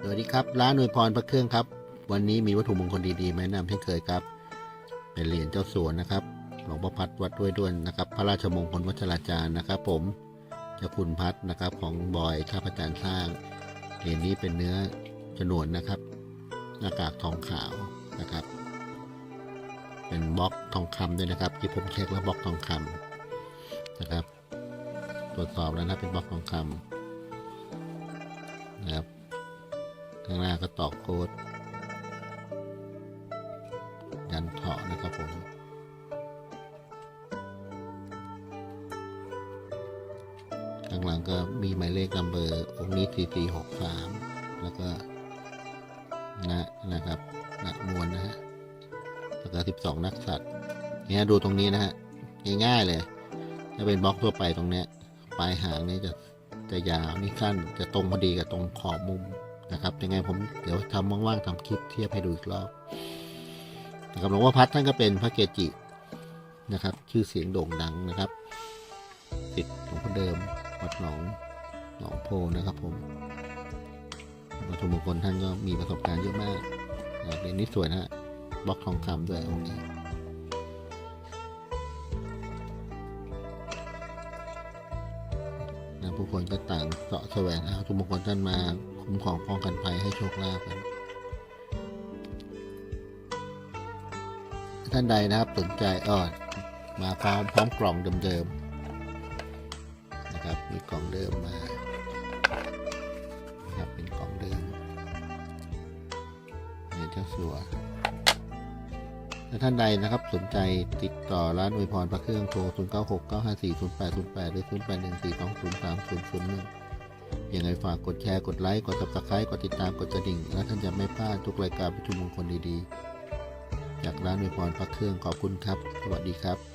สวัสดีครับ ร้านอวยพรพระเครื่องครับ วันนี้มีวัตถุมงคลดีๆมาแนะนำเช่นเคยครับ เป็นเหรียญเจ้าสวนนะครับหลวงพ่อพัดวัดด้วยด้วนนะครับ พระราชมงคลวัชราจารย์นะครับ ผมเจ้าคุณพัดนะครับของบอยข้าพเจ้าสร้างเหรียญนี้เป็นเนื้อฉนวนนะครับ หน้ากากทองขาวนะครับ เป็นบล็อกทองคำด้วยนะครับ ที่ผมเช็คแล้วบล็อกทองคำนะครับ ตรวจสอบแล้วนะเป็นบล็อกทองคำ ข้างหน้าก็ตอกโค้ดยันเถาะนะครับผมข้างหลังก็มีหมายเลขนัมเบอร์องค์นี้สี่สี่หกสามแล้วก็นะนะครับนะมวลนะฮะแล้วก็สิบสองนักสัตว์เนี่ยดูตรงนี้นะฮะง่ายๆเลย ถ้าเป็นบล็อกทั่วไปตรงเนี้ยปลายหางนี่จะจะยาวนี่สั้นจะตรงพอดีกับตรงขอบมุม นะครับยังไงผมเดี๋ยวทำว่างๆทำคลิปเทียบให้ดูอีกรอบนะครับหลวงพ่อพัดท่านก็เป็นพระเกจินะครับ ชื่อเสียงโด่งดังนะครับติดหลวงพ่อเดิมวัดหนองหนองโพนะครับผมวัตถุมงคลท่านก็มีประสบการณ์เยอะมากเหรียญนี้สวยนะฮะบล็อกทองคำด้วยองค์นี้ ผู้คนก็ต่างเสาะแสวงหาวัตถุมงคลท่านมาคุ้มครองป้องกันภัยให้โชคลาภกันท่านใดนะครับสนใจอ้อมาพร้อมพร้อมกล่องเดิมๆนะครับมีกล่องเดิมมานะครับเป็นกล่องเดิมเนี่ยเจ้าสัว ท่านใดนะครับสนใจติดต่อร้านอวยพรพระเครื่องโทร 0 9 6 9 5 4 0 8 0 8 หรือ 0 8 1 4 2 0 3 0 0 1 ยังไงฝากกดแชร์ กดไลค์ กด subscribe กดติดตาม กดกระดิ่ง แล้วท่านจะไม่พลาดทุกรายการประชุมมงคลดีๆ จากร้านอวยพรพระเครื่องขอบคุณครับ สวัสดีครับ